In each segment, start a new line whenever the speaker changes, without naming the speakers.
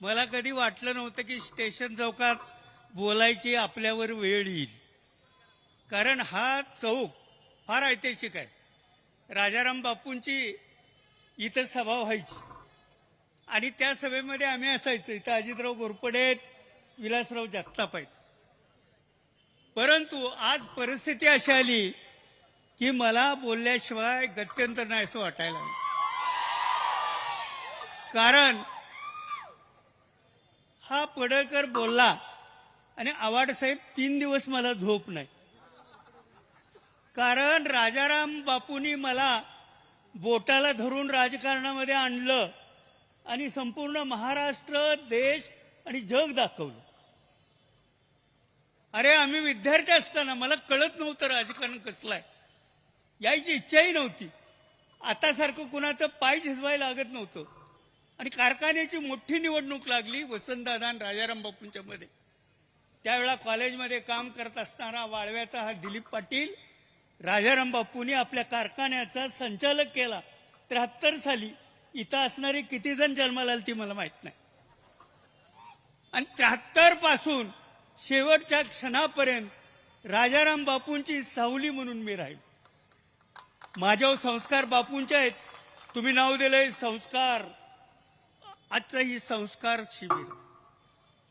मला कधी वाटलं नव्हतं की स्टेशन चौकात बोलायची आपल्यावर वेळ येईल. कारण हा चौक फार ऐतिहासिक आहे. राजाराम बापूंची इथं सभा व्हायची. आणि त्या सभेमध्ये आम्ही असायचो. इथं अजितराव घोरपडे आहेत, विलासराव जगताप आहेत. परंतु आज परिस्थिती अशी आली की मला बोलल्याशिवाय गत्यंतर नाही असं वाटायला कारण हा पडळकर बोलला आणि आवाड साहेब तीन दिवस मला झोप नाही. कारण राजाराम बापूंनी मला बोटाला धरून राजकारणामध्ये आणलं आणि संपूर्ण महाराष्ट्र देश आणि जग दाखवलं. अरे आम्ही विद्यार्थी असताना मला कळत नव्हतं राजकारण कसलं आहे. यायची इच्छाही नव्हती. आतासारखं कुणाचं पाय झिजवायला लागत नव्हतं. आणि कारखान्याची मोठी निवडणूक लागली वसंतदादा आणि राजाराम बापूंच्या मध्ये. त्यावेळा कॉलेजमध्ये काम करत असणारा वाळव्याचा हा दिलीप पाटील राजाराम बापूंनी आपल्या कारखान्याचा संचालक केला. त्र्याहत्तर साली इथं असणारे किती जण जन्माला ती मला माहीत नाही. आणि त्र्याहत्तरपासून शेवटच्या क्षणापर्यंत राजाराम बापूंची सावली म्हणून मी राहील. माझ्यावर संस्कार बापूंचे आहेत. तुम्ही नाव दिलंय संस्कार. आजचं ही संस्कार शिबिर.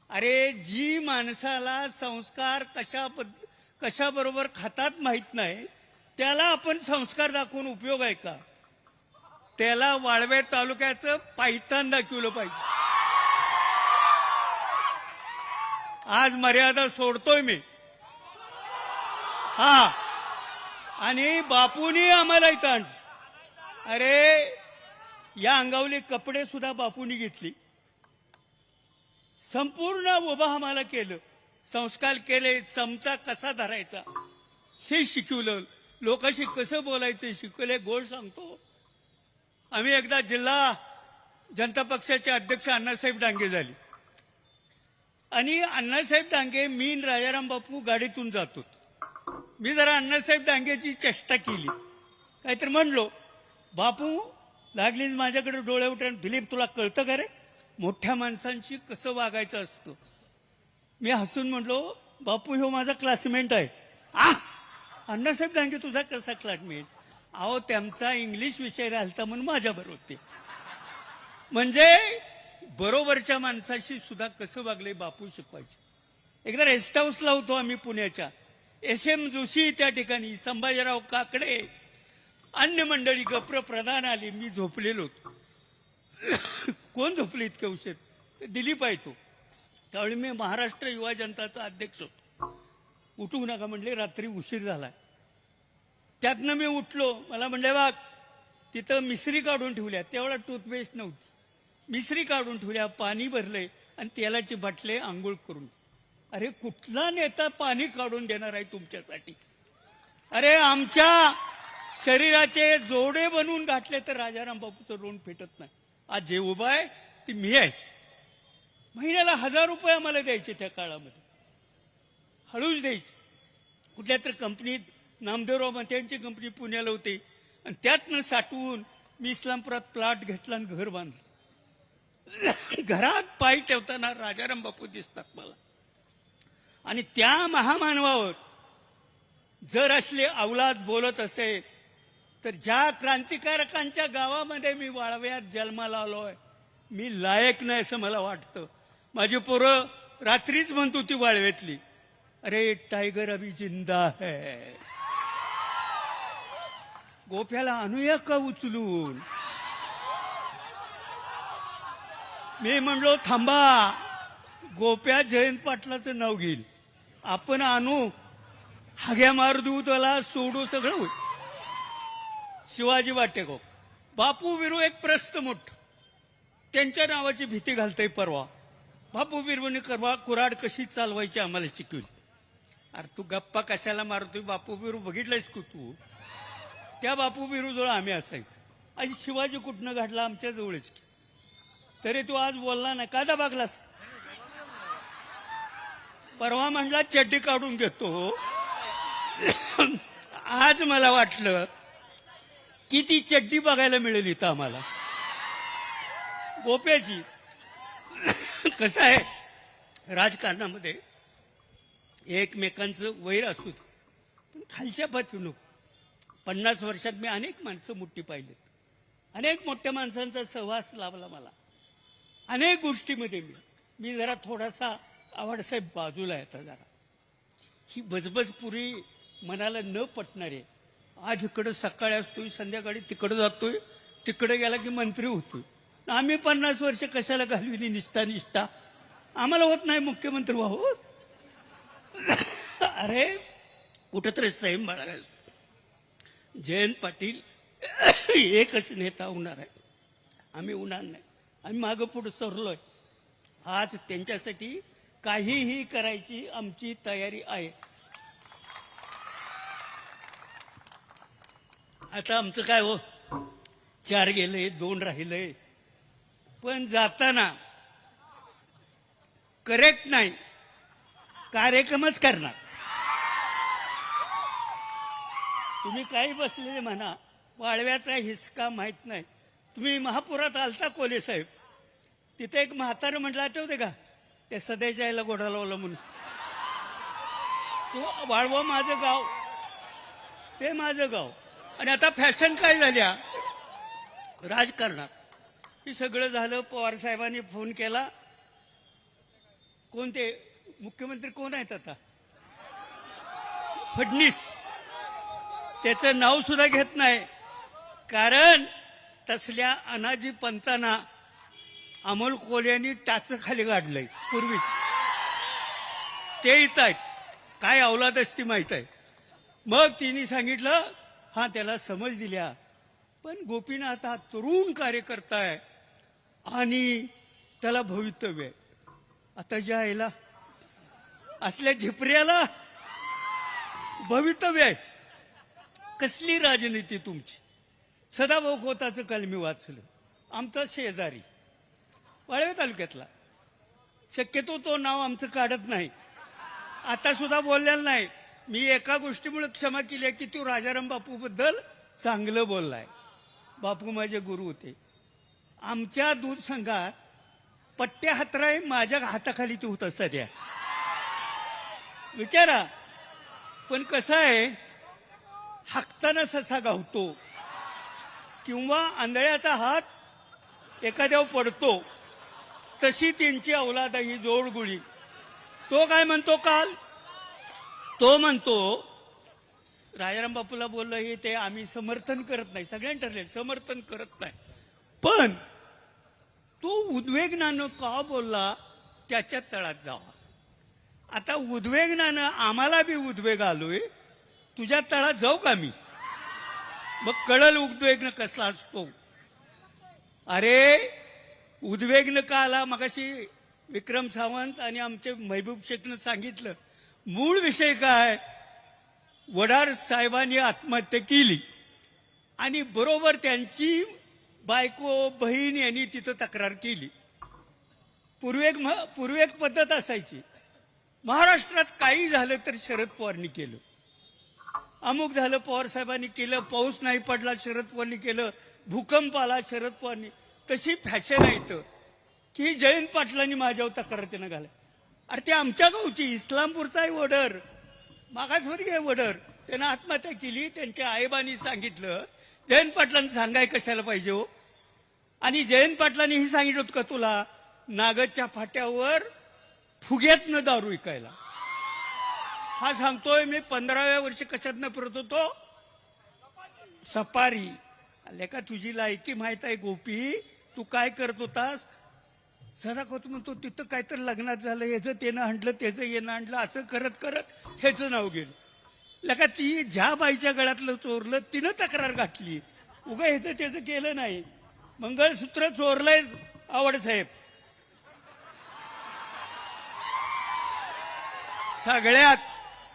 अरे जी माणसाला संस्कार कशा कशाबरोबर खातात माहीत नाही त्याला आपण संस्कार दाखवून उपयोग आहे का? त्याला वाळवे तालुक्याचं पायतान दाखवलं पाहिजे. आज मर्यादा सोडतोय मी. हा. आणि बापूनी आम्हाला इथं अरे या अंगावले कपडे सुद्धा बापूंनी घेतली. संपूर्ण उभा आम्हाला केलं. संस्कार केले चमचा कसा धरायचा हे शिकवलं. लोकांशी कसं बोलायचं शिकवले गोड सांगतो. आम्ही एकदा जिल्हा जनता पक्षाचे अध्यक्ष अण्णासाहेब डांगे झाले. आणि अण्णासाहेब डांगे मी राजाराम बापू गाडीतून जातो. मी जरा अण्णासाहेब डांगेची चेष्टा केली. काहीतरी म्हणलो बापू लागलीच माझ्याकडे डोळे उठून दिलीप तुला कळतं का रे? मोठ्या माणसांशी कसं वागायचं असतं? मी हसून म्हणलो बापू ह्यो माझा क्लासमेट आहे. आ? अण्णासाहेब दांगे तुझा कसा क्लासमेट अहो त्यांचा इंग्लिश विषय राहता म्हणून माझ्याबरोबर होते. म्हणजे बरोबरच्या माणसाशी सुद्धा कसं वागले बापू शिकवायचे? एकदा रेस्ट हाऊसला होतो आम्ही पुण्याच्या. एस एम जोशी त्या ठिकाणी संभाजीराव काकडे. अन्य मंडळी गप्र प्रधान आली मी झोपलेलो होतो. कोण झोपले इतके उशीर? दिलीप आहे तो. त्यावेळी मी महाराष्ट्र युवा जनताचा अध्यक्ष होतो. उठू नका म्हणले रात्री उशीर झालाय. त्यातनं मी उठलो मला म्हणले बाग तिथं मिसरी काढून ठेवल्या. तेवढा टूथपेस्ट नव्हती. मिसरी काढून ठेवल्या पाणी भरले आणि तेलाची बाटले आंघोळ करून. अरे कुठला नेता पाणी काढून देणार आहे तुमच्यासाठी? अरे आमच्या शरीराचे जोडे बनवून घातले तर राजाराम बापूचं लोण फेटत नाही. आज जे उभं आहे ती मी आहे. महिन्याला हजार रुपये आम्हाला द्यायचे त्या काळामध्ये. हळूच द्यायचे. कुठल्या तर कंपनीत नामदेवराव त्यांची कंपनी पुण्याला होती. आणि त्यातनं साठवून मी इस्लामपुरात प्लॉट घेतला आणि घर बांधलं. घरात पाय ठेवताना राजाराम बापू दिसतात मला. आणि त्या महामानवावर जर असले अवलाद बोलत असेल तर ज्या क्रांतिकारकांच्या गावामध्ये मी वाळव्यात जन्माला आलोय मी लायक नाही असं मला वाटतं. माझी पोरं रात्रीच म्हणतो ती वाळव्यातली अरे टायगर अभी जिंदा है. गोफ्याला आणूया का उचलून? मी म्हणलो थांबा गोप्या जयंत पाटलाचं नाव घेईल. आपण आणू हाग्या मार देऊ त्याला सोडू सगळं होईल. शिवाजी वाटेको बापू विरू एक प्रस्त मोठ. त्यांच्या नावाची भीती घालते परवा. बापू बिरवणी करवा कुराड कशी चालवायची आम्हाला शिकवली अरे तू गप्पा कशाला मारतोय? बापू बिरू बघितलंयस का तू? त्या बापू बिरू जवळ आम्ही असायचं. अशी शिवाजी कुठनं घडला आमच्या जवळच तरी तू आज बोलला नाही. का दाबागलास? परवा म्हणला चड्डी काढून घेतो. आज मला वाटलं की ती चड्डी बघायला मिळेल इथं आम्हाला? गोप्याची. कसं आहे? राजकारणामध्ये एकमेकांचं वैर असू दे. पण खालच्या पातळीनं पन्नास वर्षात मी अनेक माणसं मोठी पाहिलेत अनेक मोठ्या माणसांचा सहवास लाभला मला. अनेक गोष्टीमध्ये मी. मी जरा थोडासा आवडसाहेब बाजूला येता जरा. ही बजबजपुरी मनाला न पटणारे आज इकडं सकाळी असतोय संध्याकाळी तिकडं जातोय. तिकडे गेला की मंत्री होतोय. आम्ही पन्नास वर्ष कशाला घालविली निष्ठा निष्ठा? आम्हाला होत नाही मुख्यमंत्री व्हावं. अरे कुठंतरी संयम बाळगायचो जयंत पाटील एकच नेता होणार आहे. आम्ही होणार नाही. आम्ही मागं पुढे सरलोय. आज त्यांच्यासाठी काहीही करायची आमची तयारी आहे. आता आमचं काय हो? चार गेले दोन राहिले. पण जाताना करेक्ट नाही. कार्यक्रमच करणार. तुम्ही काही बसलेले म्हणा वाळव्याचा हिसका माहीत नाही. तुम्ही महापुरात आलता कोले साहेब. तिथे एक म्हातारं म्हटलं आठवते का? त्या सदैच्या यायला गोडा लावला म्हणून. तो वाळवा माझं गाव. ते माझं गाव. आणि आता फॅशन काय झाल्या? राजकारणात. हे सगळं झालं पवार साहेबांनी फोन केला. कोणते? मुख्यमंत्री कोण आहेत आता? फडणीस त्याचं नाव सुद्धा घेत नाही. कारण तसल्या अनाजी पंतांना अमोल कोल्यांनी टाच खाली काढलंय पूर्वीच. ते येत आहेत. काय अवलाद असती माहीत आहे. मग तिने सांगितलं हा त्याला समज दिल्या. पण गोपीनाथ हा तरुण कार्यकर्ता आहे आणि त्याला भवितव्य आहे. आता ज्या आईला असल्या झिपऱ्याला भवितव्य आहे. कसली राजनीती तुमची? सदाभाऊ खोताचं काल मी वाचलं. आमचा शेजारी वाळवे तालुक्यातला. शक्यतो तो नाव आमचं काढत नाही. आता सुद्धा बोललेला नाही. मी एका गोष्टीमुळे क्षमा केली आहे की तू राजाराम बापू बद्दल चांगलं बोललाय. बापू माझे गुरु होते. आमच्या दूध संघात पट्ट्या हातराय माझ्या हाताखाली तू होत सध्या. विचारा. पण कसं आहे हाकताना ससा गावतो. किंवा आंधळ्याचा हात एखाद्यावर पडतो तशी त्यांची अवलाद ही जोडगुळी. तो काय म्हणतो काल? तो म्हणतो राजाराम बापूला बोललं हे ते आम्ही समर्थन करत नाही. सगळ्यांनी ठरले समर्थन करत नाही. पण तो उद्वेगनानं का बोलला? त्याच्या तळात जावा. आता उद्वेगनानं आम्हाला बी उद्वेग आलोय. तुझ्या तळात जाऊ का मी? मग कळल उद्वेगनं कसला असतो? अरे उद्वेगनं का आला? मगाशी विक्रम सावंत आणि आमचे महबूब शेखनं सांगितलं मूळ विषय काय? वडार साहेबांनी आत्महत्या केली. आणि बरोबर त्यांची बायको बहीण यांनी तिथं तक्रार केली. पूर्वेक पूर्वेक पद्धत असायची. महाराष्ट्रात काही झालं तर शरद पवारनी केलं. अमुक झालं पवार साहेबांनी केलं पाऊस नाही पडला शरद पवारनी केलं भूकंप आला शरद पवारनी. तशी फॅशन आहे इथं की जयंत पाटलांनी माझ्यावर तक्रार त्यानं घालाय. अरे ते आमच्या गावची इस्लामपूरचा आहे वडर. मागासवर्गीय वडर. त्यानं आत्महत्या केली त्यांच्या आईबांनी सांगितलं. जयंत पाटलांनी सांगाय कशाला पाहिजे हो? आणि जयंत पाटलांनी ही सांगितलं होतं का तुला? नागदच्या फाट्यावर फुग्यातनं दारू विकायला. हा सांगतोय मी पंधराव्या वर्षी कशातनं फिरत होतो? सपारी. लेका तुझी लायकी माहीत आहे गोपी. तू काय करत होतास? जरा का म्हणतो तिथं काहीतरी तर लग्नात झालं याचं तेनं आणलं त्याचं येणं आणलं असं करत करत ह्याचं नाव गेलं. लका ती ज्या बाईच्या गळ्यातलं चोरलं तिनं तक्रार घातली. उगा ह्याचं त्याचं केलं नाही. मंगळसूत्र चोरलंय आवड साहेब. सगळ्यात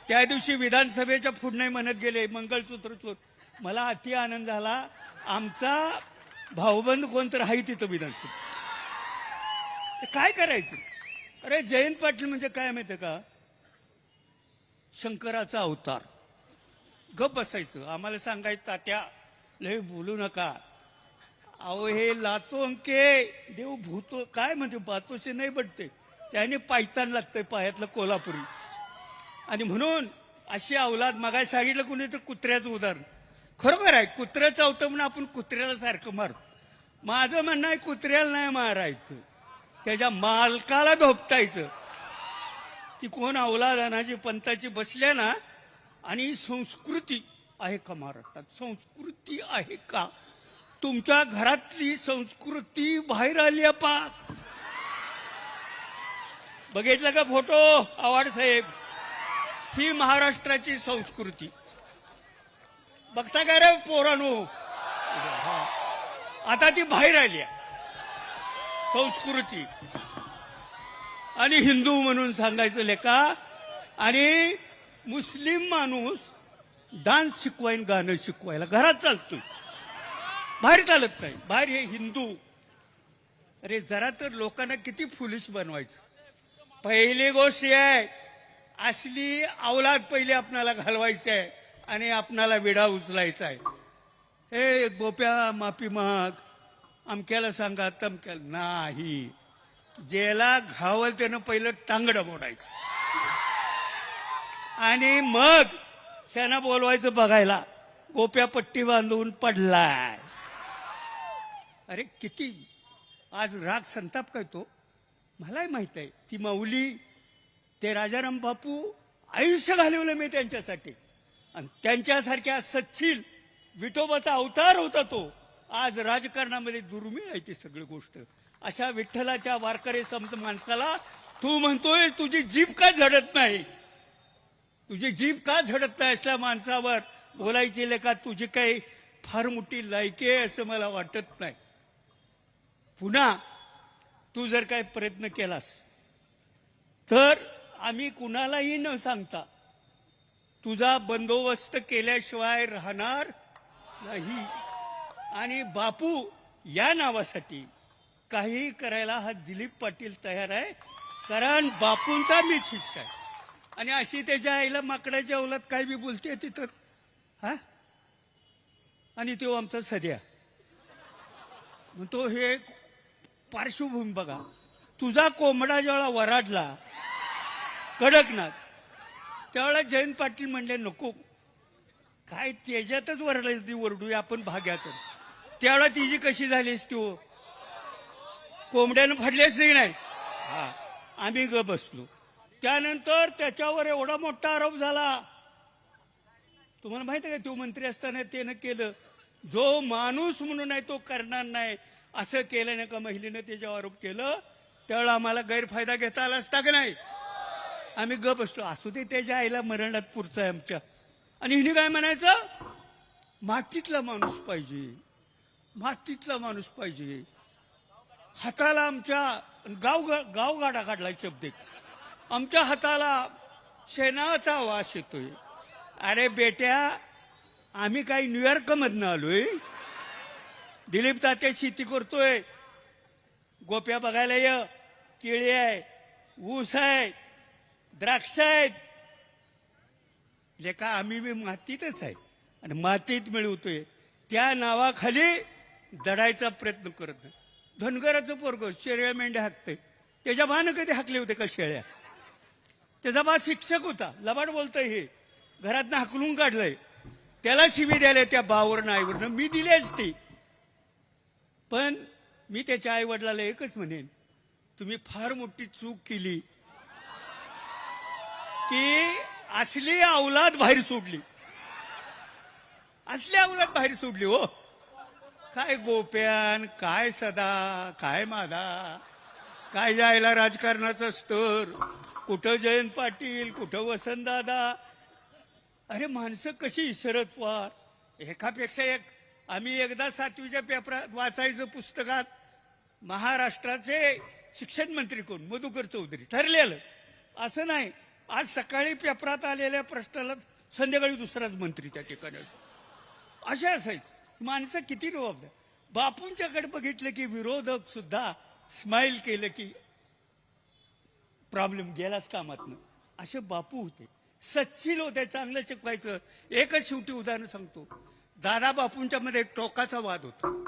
त्या दिवशी विधानसभेच्या पुढे म्हणत गेले मंगळसूत्र चोर. मला अति आनंद झाला. आमचा भाऊबंद कोणतर आहे तिथं विधानसभा काय करायचं? अरे जयंत पाटील म्हणजे काय माहितीये का? शंकराचा अवतार. गप बसायचं. आम्हाला सांगायचं तात्या लय बोलू नका. अहो हे लातो अंके. देव भूतो काय म्हणते? बातोशी नाही बटते त्याने पायतान लागतंय पायातलं कोल्हापुरी. आणि म्हणून अशी अवलाद मगाय सांगितलं कुणी तर कुत्र्याचं उदाहरण. खरोखर आहे कुत्र्याचं चावतं म्हणून आपण कुत्र्याला सारखं मारतो माझं म्हणणं आहे कुत्र्याला नाही मारायचं. त्याच्या मालकाला धोपटायचं. ती कोण अवलाद पंथाची पंताची बसल्या ना आणि संस्कृती आहे का महाराष्ट्रात? संस्कृती आहे का? तुमच्या घरातली संस्कृती बाहेर आली आहे पा बघितलं का फोटो आवाड साहेब? ही महाराष्ट्राची संस्कृती. बघता का रे पोरानो? आता ती बाहेर आली आहे. संस्कृती. आणि हिंदू म्हणून सांगायचं लेका आणि मुस्लिम माणूस डान्स शिकवायन गाणं शिकवायला. घरात चालतो बाहेर चालत नाही. बाहेर हे हिंदू. अरे जरा तर लोकांना किती फुलिश बनवायचं. पहिली गोष्ट आहे असली अवलाद पहिली आपणाला घालवायची आहे आणि आपणाला विडा उचलायचा आहे. हे गोप्या माफी माग. अमक्याला सांगा तमक्याला नाही. ज्याला घावल त्यानं पहिलं टांगडं मोडायचं. आणि मग त्यांना बोलवायचं बघायला गोप्या पट्टी बांधून पडलाय. अरे किती? आज राग संताप काय तो मलाही माहीत आहे ती माऊली ते राजाराम बापू आयुष्य घालवलं मी त्यांच्यासाठी. आणि त्यांच्यासारख्या सच्चिल विठोबाचा अवतार होता तो. आज राजकारणामध्ये दुर्मिळ आहे ती सगळी गोष्ट. अशा विठ्ठलाच्या वारकरी समज माणसाला तू म्हणतोय तुझी जीभ का झडत नाही? तुझी जीभ का झडत नाही असल्या माणसावर? बोलायची लेखा तुझी काही फार मोठी लायकी आहे असं मला वाटत नाही. पुन्हा तू जर काही प्रयत्न केलास तर आम्ही कुणालाही न सांगता तुझा बंदोबस्त केल्याशिवाय राहणार नाही. आणि बापू या नावासाठी काही करायला हा दिलीप पाटील तयार आहे. कारण बापूंचा मी शिष्य आहे. आणि अशी त्याच्या आईला माकडाच्या अवलात काय बी बोलते तिथं? हा? आणि तो आमचा सध्या. म्हणतो हे पार्श्वभूमी बघा. तुझा कोंबडा जेव्हा वराडला कडकनाथ त्यावेळेला जयंत पाटील म्हणले नको. काय त्याच्यातच वरडायचं ती वरडूया आपण भाग्याचं. त्यावेळेला तिची कशी झालीस ती? हो? कोंबड्यानं फाडलीच नाही? हा. आम्ही ग बसलो. त्यानंतर त्याच्यावर एवढा मोठा आरोप झाला. तुम्हाला माहिती आहे का तो मंत्री असताना त्यानं केलं. जो माणूस म्हणून आहे तो करणार नाही. असं केलं नाही का महिलेनं त्याच्यावर आरोप केलं. त्यावेळेला आम्हाला गैरफायदा घेता आला असता का नाही? आम्ही ग बसलो. असू दे त्याच्या आईला मरणात पुरचं आहे आमच्या. आणि हिने काय म्हणायचं? मातीतला माणूस पाहिजे. मातीतला माणूस पाहिजे. हाताला आमच्या गाव गावगाडा काढलाय शब्द आमच्या हाताला शेणाचा वास येतोय. अरे बेट्या आम्ही काही न्यूयॉर्क मधनं आलोय. दिलीप तात्या शेती करतोय. गोप्या बघायला ये. केळी आहे ऊस आहे द्राक्ष आहेत. लेखा आम्ही बी मातीतच आहे. आणि मातीत मिळवतोय. त्या नावाखाली दडायचा प्रयत्न करत नाही. धनगराचं पोरग शेळ्या मेंढ्या हाकते. त्याच्या बानं कधी हाकले होते का शेळ्या? त्याचा बा शिक्षक होता. लबाड बोलतोय हे. घरातनं हाकलून काढलंय. त्याला शिवी द्यायला त्या बावरनं आईवरनं. मी दिली असती. पण मी त्याच्या आई वडिलाला एकच म्हणेन तुम्ही फार मोठी चूक केली की असली अवलाद बाहेर सोडली. असली अवलाद बाहेर सोडली हो. काय गोप्यान काय सदा काय मादा? काय जायला राजकारणाचं स्तर? कुठं जयंत पाटील कुठं वसंतदादा अरे माणसं कशी शरद पवार? एकापेक्षा एक. आम्ही एकदा सातवीच्या पेपरात वाचायचं पुस्तकात महाराष्ट्राचे शिक्षण मंत्री कोण? मधुकर चौधरी. ठरलेलं. असं नाही. आज सकाळी पेपरात आलेल्या प्रश्नाला संध्याकाळी दुसराच मंत्री त्या ठिकाणी असतो. असे असायचं. माणसं किती जबाबदार बापूंच्याकडे बघितलं की विरोधक सुद्धा स्माईल केलं की प्रॉब्लेम गेलाच कामातनं. असे बापू होते. सच्चिल होते चांगलं शिकवायचं. एकच शेवटी उदाहरण सांगतो. दादा बापूंच्या मध्ये टोकाचा वाद होता.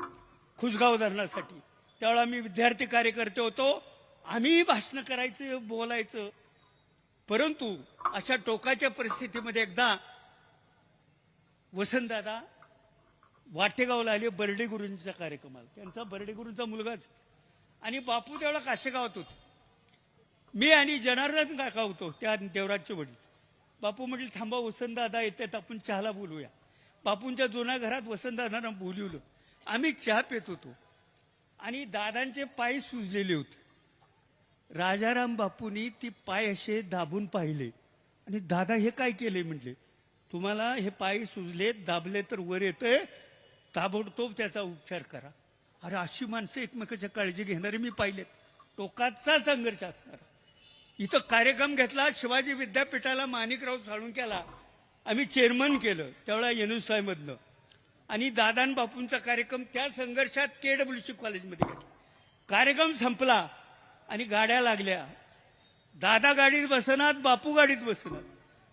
खुसगाव धरणासाठी. त्यावेळेला आम्ही विद्यार्थी कार्यकर्ते होतो. आम्ही भाषण करायचं बोलायचं. परंतु अशा टोकाच्या परिस्थितीमध्ये एकदा वसंतदादा वाटेगावला आले बर्डे गुरुंचा कार्यक्रमाला. त्यांचा बर्डे गुरुंचा मुलगाच. आणि बापू तेवढा काशेगावात होते. मी आणि जनार्दन काका होतो त्या देवराजचे वडील. बापू म्हटले थांबा वसंतदादा येतात आपण चहाला बोलूया. बापूंच्या जुन्या घरात वसंतदादांना बोलवलं. आम्ही चहा पित होतो. आणि दादांचे पाय सुजलेले होते. राजाराम बापूंनी ती पाय असे दाबून पाहिले. आणि दादा हे काय केले? म्हटले तुम्हाला हे पाय सुजले दाबले तर वर येतंय ताबडतोब त्याचा उपचार करा. अरे अशी माणसं एकमेकाच्या काळजी घेणारे मी पाहिलेत टोकाचा संघर्ष असणार. इथं कार्यक्रम घेतला शिवाजी विद्यापीठाला माणिकराव साळुंक्याला आम्ही चेअरमन केलं त्यावेळेला मधनं आणि दादान बापूंचा कार्यक्रम त्या संघर्षात के केडब्ल्यूसी कॉलेजमध्ये घेतला. कार्यक्रम संपला आणि गाड्या लागल्या. दादा गाडीत बसनात बापू गाडीत बसनात.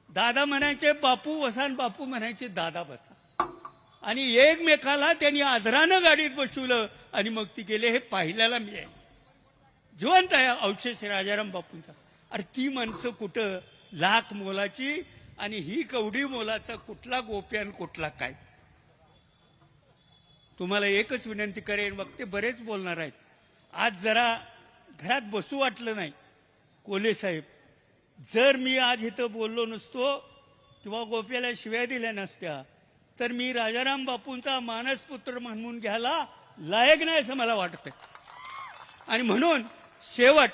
दादा म्हणायचे बापू वसान बापू म्हणायचे दादा बसा. आणि एकमेकाला त्यांनी आदरानं गाडीत बसवलं आणि मग ती गेले हे पाहिल्याला मी आहे जिवंत आहे अवशेष राजाराम बापूंचा. अरे ती माणसं कुठं? लाख मोलाची आणि ही कवडी मोलाचा कुठला गोप्यान कुठला काय? तुम्हाला एकच विनंती करेन मग ते बरेच बोलणार आहेत. आज जरा घरात बसू वाटलं नाही कोले साहेब. जर मी आज इथं बोललो नसतो किंवा गोप्याला शिव्या दिल्या नसत्या तर मी राजाराम बापूंचा मानसपुत्र म्हणून घ्यायला लायक नाही असं मला वाटतं आणि म्हणून शेवट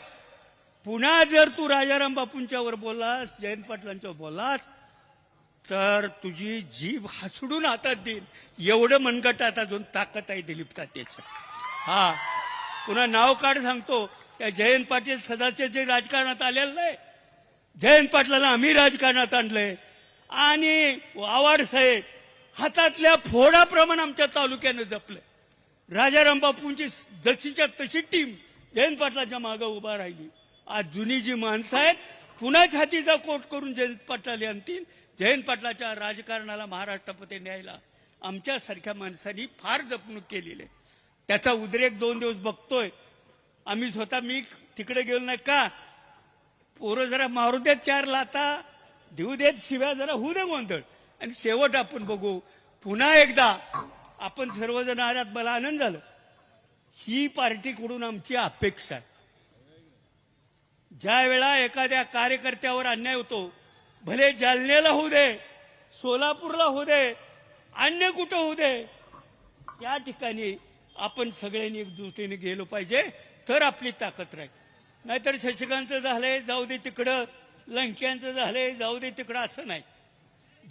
पुन्हा जर तू राजाराम बापूंच्यावर बोललास जयंत पाटलांच्यावर बोललास तर तुझी जीभ हसडून हातात देईल एवढं मनगटात अजून ताकद आहे दिलीप तात्याचं. हा पुन्हा नाव काढ सांगतो. त्या जयंत पाटील सदाचे जे राजकारणात आलेलं नाही जयंत पाटलाला आम्ही राजकारणात आणलंय. आणि आवाड साहेब हातातल्या फोडाप्रमाणे आमच्या तालुक्यानं जपलंय. राजाराम बापूंची जशीच्या तशी टीम जयंत पाटलाच्या मागे उभा राहिली. आज जुनी जी माणसं आहेत पुन्हा छातीचा कोट करून जयंत पाटलाला आणतील? जयंत पाटलाच्या राजकारणाला महाराष्ट्रामध्ये न्यायला आमच्यासारख्या माणसांनी फार जपणूक केलेली आहे. त्याचा उद्रेक दोन दिवस बघतोय. आम्ही स्वतः मी तिकडे गेलो नाही का? पोरं जरा मारू देत चार लाता. देऊ देत शिव्या जरा होऊ दे गोंधळ. आणि शेवट आपण बघू पुन्हा एकदा आपण सर्वजण आल्यात मला आनंद झाला. ही पार्टीकडून आमची अपेक्षा आहे. ज्या वेळा एखाद्या कार्यकर्त्यावर अन्याय होतो भले जालन्याला होऊ दे सोलापूरला होऊ दे अन्य कुठं होऊ दे त्या ठिकाणी आपण सगळ्यांनी एकजुटीने गेलो पाहिजे तर आपली ताकद राहील. नाहीतर शशिकांतचं झालंय जाऊ दे तिकडं लंक्यांचं झालंय जाऊ दे तिकडं असं नाही.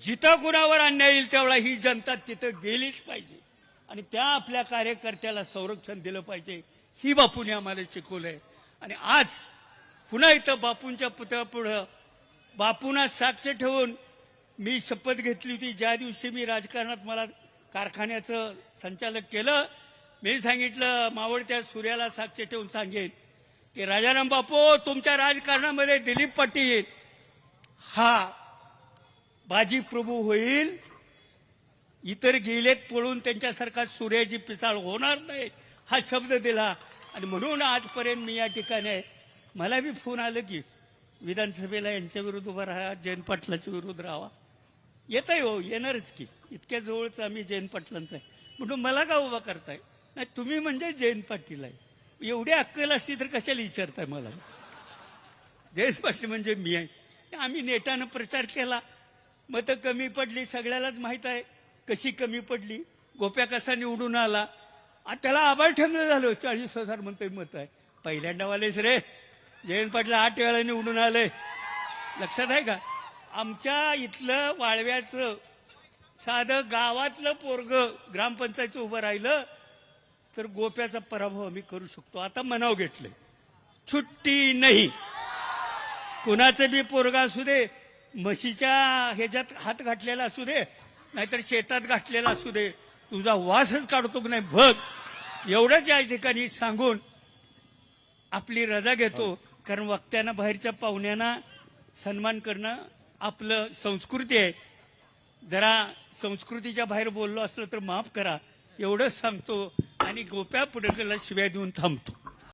जिथं कुणावर अन्याय येईल त्यावेळा ही जनता तिथं गेलीच पाहिजे. आणि त्या आपल्या कार्यकर्त्याला संरक्षण दिलं पाहिजे. ही बापूने आम्हाला शिकवलंय. आणि आज पुन्हा इथं बापूंच्या पुतळ्यापुढं बापूंना साक्ष ठेवून मी शपथ घेतली होती. ज्या दिवशी मी राजकारणात मला कारखान्याचं संचालक केलं मी सांगितलं मावळत्या सूर्याला साक्ष ठेवून सांगेन की राजाराम बापू तुमच्या राजकारणामध्ये दिलीप पाटील हा बाजी प्रभू होईल. इतर गेलेत पळून त्यांच्यासारखा सूर्याची पिसाळ होणार नाही हा शब्द दिला. आणि म्हणून आजपर्यंत मी या ठिकाणी आहे. मला बी फोन आलं की विधानसभेला यांच्या विरुद्ध उभा राहा जयंत पाटलाच्या विरुद्ध राहावा येत आहे हो येणारच की. इतक्या जवळच आम्ही जयंत पाटलांचं आहे. म्हणून मला का उभा करताय? नाही तुम्ही म्हणजे जयंत पाटील आहे. एवढी अक्कल असती तर कशाला विचारताय मला? जयंत पाटील म्हणजे मी आहे. आम्ही नेटानं प्रचार केला. मतं कमी पडली सगळ्यालाच माहीत आहे. कशी कमी पडली? गोप्या कसा निवडून आला? आ, त्याला आभार ठेवलं झालं. चाळीस हजार म्हणतोय मत आहे. पहिल्यांदा वालेच रे. जयंत पाटील आठ वेळा निवडून आले. लक्षात आहे का? आमच्या इथलं वाळव्याचं साधं गावातलं पोरग ग्रामपंचायतचं उभं राहिलं तर गोप्याचा पराभव आम्ही करू शकतो. आता मनाव घेतलंय. छुट्टी नाही. कुणाचं बी पोरगा असू दे म्हशीच्या ह्याच्यात हात घातलेला असू दे नाहीतर शेतात घातलेला असू दे तुझा वासच काढतो की नाही बघ. एवढंच या ठिकाणी सांगून आपली रजा घेतो. कारण वक्त्यांना बाहेरच्या पाहुण्यांना सन्मान करणं आपलं संस्कृती आहे. जरा संस्कृतीच्या बाहेर बोललो असलं तर माफ करा. एवढंच सांगतो आणि गोप्या पुढेला शिव्या देऊन थांबतो.